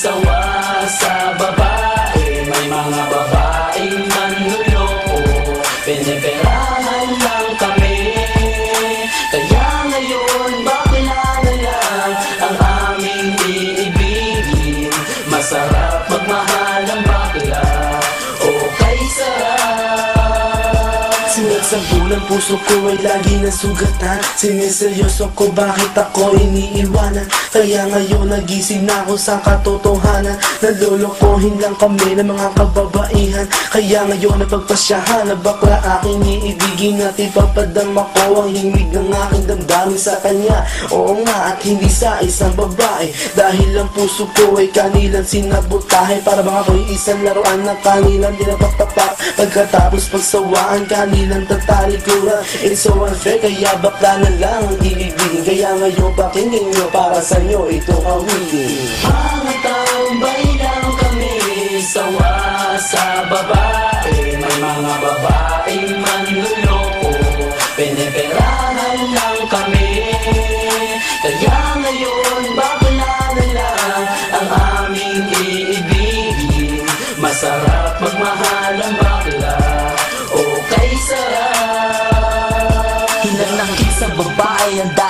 sawa Sunod sa bulan, puso ko ay lagi nasugatan Siniseryoso ko bakit ako iniiwanan? Kaya ngayon nagising na ako sa katotohanan. Nalolokohin lang kami ng mga kababaihan. Kaya ngayon napagpasyahan na bakla aking iibigin At ipapadama ko ang himig ng aking damdamin sa kanya. Oo nga at hindi sa isang babae. Dahil ang puso ko ay kanilang sinabotahe. Para bang ako'y isang laruan na kanilang dinapapapa Pagkatapos pagsawaan kanilang tatalikuran It's so unfair kaya bakla na lang ang iibigin Kaya ngayon pakinggan nyo para sa inyo ito awitin Mga taong lang kami Sawa sa babae. May mga babaeng manluloko Piniperahan lang kami. Kaya ngayon bakla na lang Ang aming iibigin Masarap magmahal ang bakla babae ang dahilan kung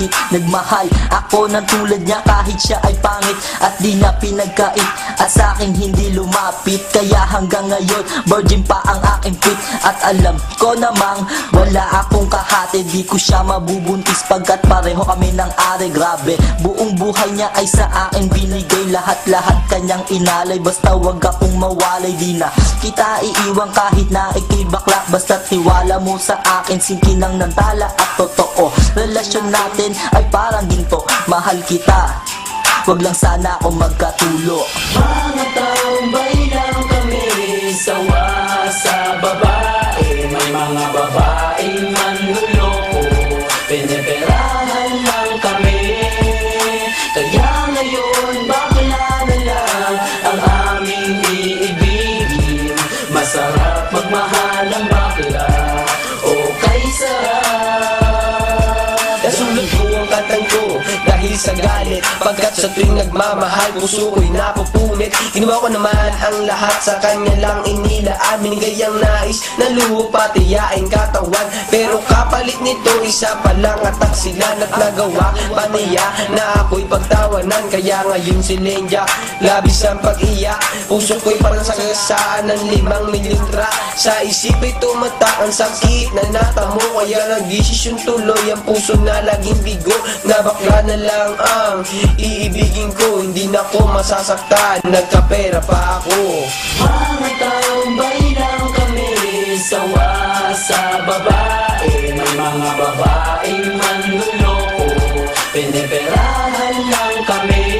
bakit nagmahal Ako ng tulad niya kahit siya ay pangit. At di niya pinagkait. At sa akin hindi lumapit. Kaya hanggang ngayon virgin pa ang aking pit. At alam ko namang wala akong kahati. Di ko siya mabubuntis pagkat pareho kami ng are Grabe, buong buhay niya ay sa akin binigay. Lahat-lahat kanyang inalay. Basta wag akong mawalay. Di na kita iiwan kahit na ikay bakla. Basta tiwala mo sa akin. Sinkinang ng tala at totoo. Relasyon natin ay parang ginto. Mahal kita. Wag lang sana ako magkatulo. Mga taong lang sa galit. Pagkat sa tuwing nagmamahal puso ko'y napupunit. Ginawa ko naman ang lahat sa kanya lang inila Amin. Gayang nais na luho pati yaing katawan. Pero kapalit nito isa pa lang atak sila At nagawa. Pa niya na ako'y pagtawanan Kaya ngayon si Lenja labis ang pag-iyak Puso ko'y parang sagasaan ng limang milintra Sa isip ay tumatak ang sakit na natamo Kaya nagdesisyon tuloy ang puso na laging bigo. Na bakla na lang ang iibigin ko Hindi na ko masasaktan, nagkapera pa ako. Mga taong lang kami Sawa sa babae. May mga babaeng manluloko. Piniperahan lang kami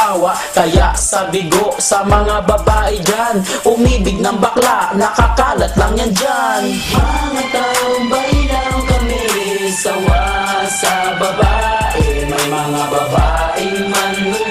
Kaya sa bigo sa mga babae dyan Umibig ng bakla, nakakalat lang yan dyan. Mga taong lang kami Sawa sa babae May mga babaeng manluloko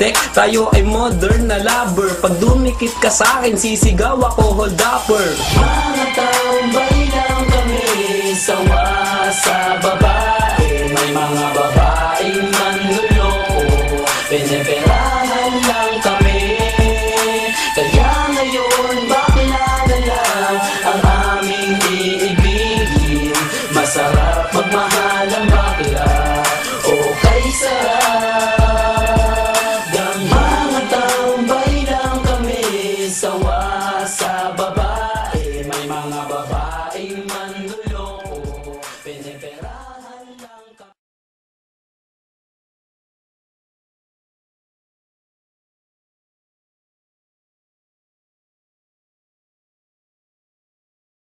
tech tayo ay modern na lover. Pag dumikit ka sa akin sisigaw ako hold upper Mga